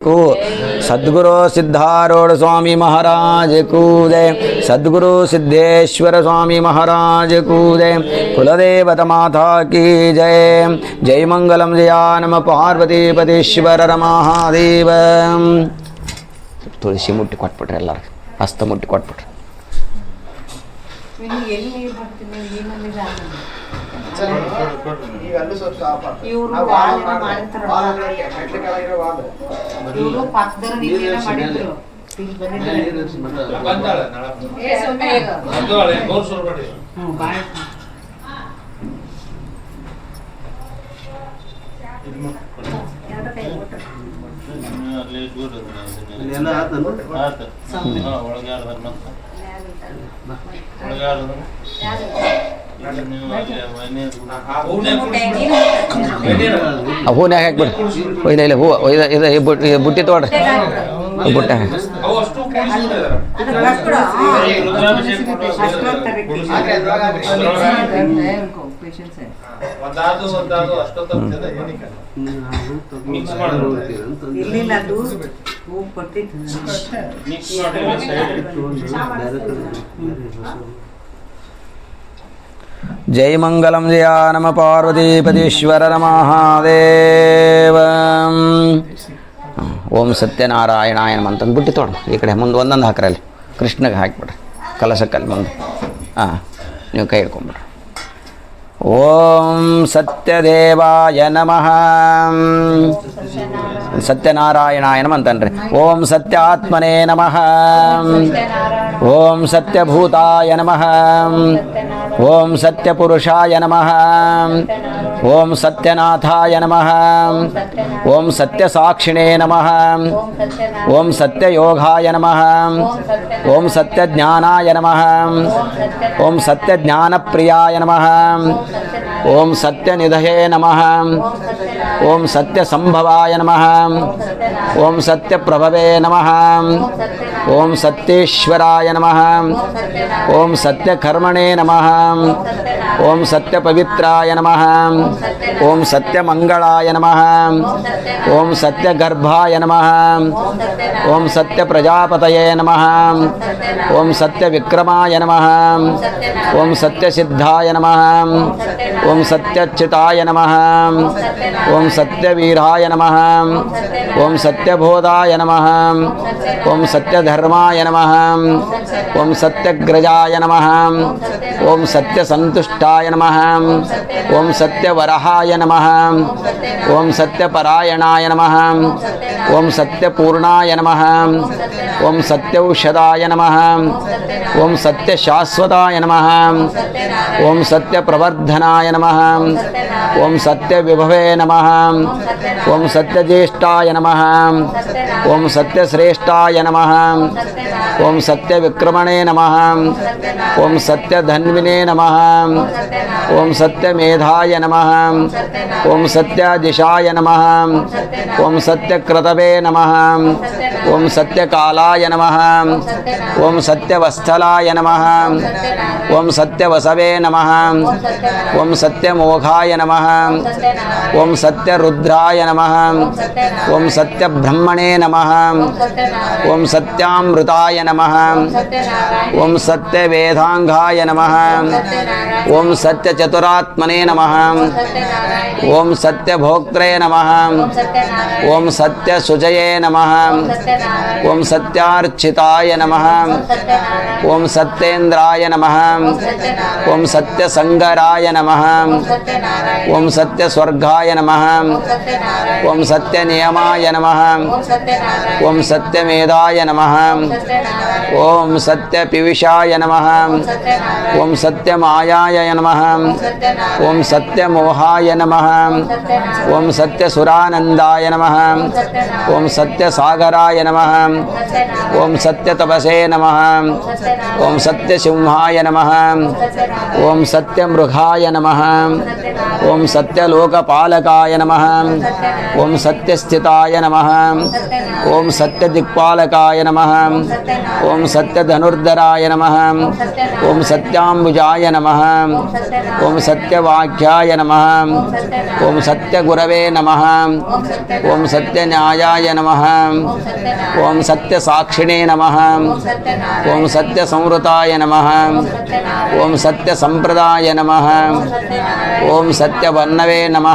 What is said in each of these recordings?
को सद्गुरु सिद्धारूढ़ स्वामी महाराज कूदे सद्गुरु सिद्धेश्वर स्वामी महाराज कूदे कुलदेवत माता की जय जय मंगलम जया नम पार्वती पतीश्वर महादेव ತುಳಸಿ ಮುಟ್ಟಿ ಕೊಟ್ಬಿಟ್ರಿ ಎಲ್ಲರೂ ಹಸ್ತ ಮುಟ್ಟಿ ಕೊಟ್ಬಿಟ್ರಿ ನೀನು ಎಲ್ಲಿ ಅಲ್ಲೂ ಸ್ವಲ್ಪ ಆಫ್ ಇವ್ರು ವಾಲ್ನ ಮಾಡಿರ್ತಾರ. ಇವರು ಪಕ್ಕದಲ್ಲಿ ನೀವೇನ ಮಾಡಿದ್ರು. ಇಲ್ಲಿ ಬಂದಿದ್ದಾರೆ. ಬಂದಾಳೆ ನಾಳೆ ಬಂದಾಳೆ. ಮೂರು ಸಾವಿರ ಮಾಡಿ. ಹ್ಞೂ ಬಾಯ್. ಅಲ್ಲಿ ದೂರ ಎಲ್ಲ ಆತನು ಆತ ಒಳಗಾರ ಒಳಗಾರ ಹೂನ್ಯಾಗ ಹಾಕ್ಬಿಡ್ರಿ ಒಯ್ದ ಇಲ್ಲ ಹೂ ಒಯ್ದ ಇದು ಬುಟ್ಟಿ ತೊಗೊಡ್ರಿ ಬುಟ್ಟ ಮಿಕ್ಸ್ ಜೈ ಮಂಗಲಂ ಜಯ ನಮ ಪಾರ್ವತೀಪತೀಶ್ವರ ಮಹಾದೇವ ಓಂ ಸತ್ಯನಾರಾಯಣಾಯ ನಮ ಅಂತಂದು ಬಿಟ್ಟು ತೊಗೊಂಡು ಈ ಕಡೆ ಮುಂದೆ ಒಂದೊಂದು ಹಾಕ್ರಲ್ಲಿ. ಕೃಷ್ಣಗೆ ಹಾಕಿಬಿಡ್ರಿ. ಕಲಶಕ್ಕಲ್ಲಿ ಮುಂದೆ. ಹಾಂ ನೀವು ಕೈ ಹಿಡ್ಕೊಂಬಿಡ್ರಿ. ಓಂ ಸತ್ಯದೇವಾಯ ನಮಃ. ಸತ್ಯನಾರಾಯಣಾಯ ನಮ ಅಂತನ್ರಿ. ಓಂ ಸತ್ಯಾತ್ಮನೇ ನಮಃ. ఓం సత్యభూతాయ నమ. ఓం సత్యపురుషాయ నమ. ఓం సత్యనాథాయ నమ. ఓం సత్యసాక్షిణే నమ. ఓం సత్యయోగాయ నమ. ఓం సత్యజ్ఞానాయ నమ. ఓం సత్యజ్ఞానప్రియాయ నమ. ఓం సత్యనిధయే నమ. ఓం సత్యసంభవాయ నమ. ఓం సత్యప్రభవే నమ. ఓం సత్యేశ్వరాయ నమ ఓం సత్యకర్మణే నమ ఓం సత్యపవిత్రాయ నమ ఓం సత్యమంగళాయ నమ ఓం సత్యగర్భాయ నమ ఓం సత్యప్రజాపతయే నమ ఓం సత్యవిక్రమాయ నమ ఓం సత్యసిద్ధాయ నమ ఓం సత్యచ్యుతాయ నమ ఓం సత్యవీరాయ నమ ఓం సత్యబోధాయ నమ ஓம் சத்ய தர்மாய நம ஓம் சத்யகிரஜாய நம ஓம் சத்ய சந்துஷ்டாய நம ஓம் சத்ய வரஹாய நம ஓம் சத்ய பராயணாய நம ஓம் சத்ய பூர்ணாய நம ஓம் சத்யௌஷதாய நம ஓம் சத்ய சாஸ்வதாய நம ஓம் சத்ய பிரவர்தனாய ஓம் சத்ய விபவே ஓம் சத்யஜேஷ்டாய நம ஓம் சத்யசிரேஷ்ட సత్యజితాయ నమ. ఓం సత్య విక్రమణే నమ. ఓం సత్యధన్వినే నమ. ఓం సత్యమేధాయ నమ. ఓం సత్యదిశాయ నమ. ఓం సత్యక్రతవే నమ. ओम सत्यकालाय नमः ओम सत्यवस्थलाय नमः ओम सत्यवसवे नमः ओम सत्यमोघाय नमः ओम सत्यरुद्राय नमः ओम सत्यब्रह्मणे नमः ओम सत्यामृताय नमः ओम सत्यवेदांगाय नमः ओम सत्यचतुरात्मने नमः ओम सत्यभोक्त्रे नमः ओम सत्यसुजये नमः ஓம் சத்யார்ச்சிதாய நம ஓம் சத்யேந்திராய நம ஓம் சத்யசங்கராய நம ஓம் சத்யஸ்வர்காய நம ஓம் சத்யநியமாய நம ஓம் சத்யமேதாய நம ஓம் சத்யபிவிஷாய நம ஓம் சத்யமாயாய நம ஓம் சத்யமோகாய நம ஓம் சத்யசுரானந்தாய நம ஓம் சத்யசாகராய நமः ஓம் சத்யதபசே நமः ஓம் சத்யசிம்ஹாய நமः ஓம் சத்யமிருகாய நமः ஓம் சத்யலோகபாலகாய நமः ஓம் சத்யஸ்திதாய நமः ஓம் சத்யதிக்பாலகாய நமः ஓம் சத்யதனுர்தராய நமः ஓம் சத்யாம்புஜாய நமः ஓம் சத்யவாக்கியாய நமः ஓம் சத்யகுரவே நமः ஓம் சத்யநியாயாய நமः ఓం సత్య సాక్షిణే నమ ఓం సత్య సంవృతాయ నమ ఓం సత్య సంప్రదాయ నమ ఓం సత్యవర్ణవే నమ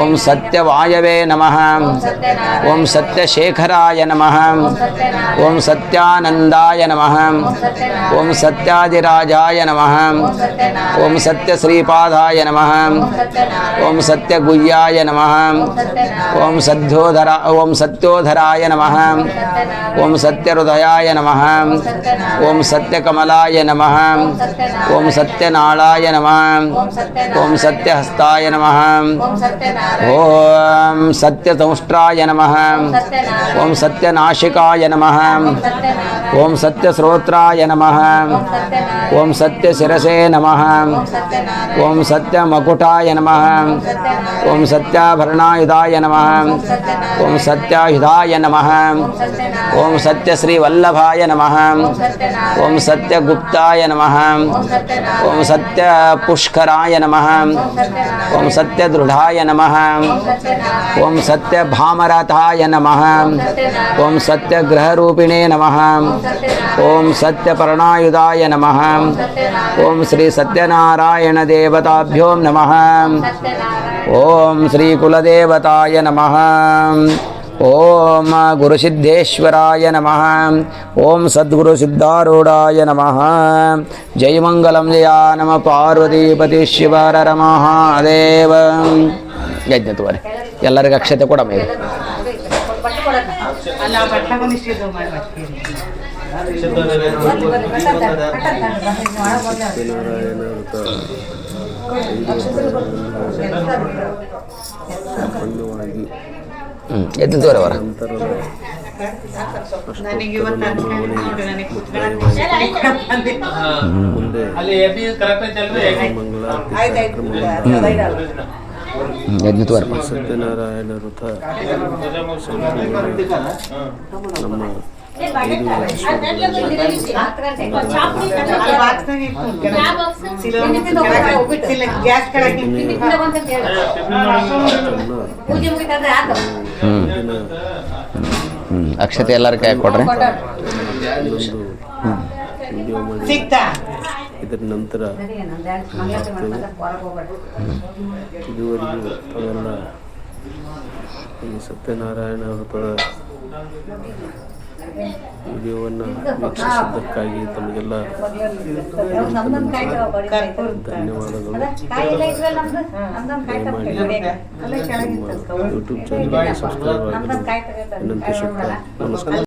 ఓం సత్యవాయవే నమ ఓం సత్యశేఖరాయ నమ ఓం సత్యానందాయ నమ ఓం సత్యాదిరాజాయ నమ ఓం సత్యశ్రీపాదాయ నమ ఓం సత్యగుయ్యాయ నమ ఓం సద్యోధరా ఓం సత్యోధరాయ சத்யநாராயணாய நம ஓம் சத்யருதயாய நம ஓம் சத்யகமலாய நம ஓம் சத்யநாளாய நம ஓம் சத்யஹஸ்தாய நம ஓம் சத்யசமுஷ்டாய நம ஓம் சத்யநாசிகாய நம ஓம் சத்ய ஸ்ரோத்ராய நம ஓம் சத்ய சிரசே நம ஓம் சத்ய மகுட்டாய நம ஓம் சத்யாபரணாயுதாய நம ஓம் சத்யாயுதாய நம ஓம் சத்யஸ்ரீ வல்லபாய நம ஓம் சத்யகுப்தாய நம ஓம் சத்ய புஷ்கராய நம ஓம் சத்யதிருடாய நம ஓம் சத்யபாமரதாய நம ஓம் சத்யகிரகரூபிணே நம ఓం సత్యపరణాయుధాయ నమ ఓం శ్రీ సత్యనారాయణ దేవతాభ్యో నమ ఓం శ్రీ కులదేవతాయ నమ ఓం గురుసిద్ధేశ్వరాయ నమ ఓం సద్గురు సిద్ధారూఢాయ నమ జయమంగళం జయా నమ పార్వతీపతి శివర రమహాదేవ ಯಜ್ಞತ್ವರಿ ಎಲ್ಲರಿಗೂ ಅಕ್ಷತೆ ಕೊಡಮೇಲೆ ಅಲ್ಲ ಬಟ್ಲಾಗೊಂದಿಷ್ಟು ಇದು ಮಾಡ್ಬೇಕು ಎದ್ದು ದೂರ ಬರ. ಮುಂದೆ ಯಜ್ಞತ್ವರ ಸತ್ಯನಾರಾಯಣ ವೃತ ನಮ್ಮ ಅಕ್ಷತೆ ಎಲ್ಲರ ಕೈ ಕೊಡ್ರಿ. ಸಿಗ್ತಾ? ಇದರ ನಂತರ ಇದುವರೆಗೂ ಅವೆಲ್ಲ ಈ ಸತ್ಯನಾರಾಯಣ ವ್ರತದ ವಿಡಿಯೋವನ್ನು ವೀಕ್ಷಿಸಿದ್ದಕ್ಕಾಗಿ ತಮಗೆಲ್ಲ ಧನ್ಯವಾದಗಳು. ದಯಮಾಡಿ ಯೂಟ್ಯೂಬ್ ಚಾನಲ್ ಸಬ್ಸ್ಕ್ರೈಬ್ ಆಗಿ ನಮಸ್ಕಾರ.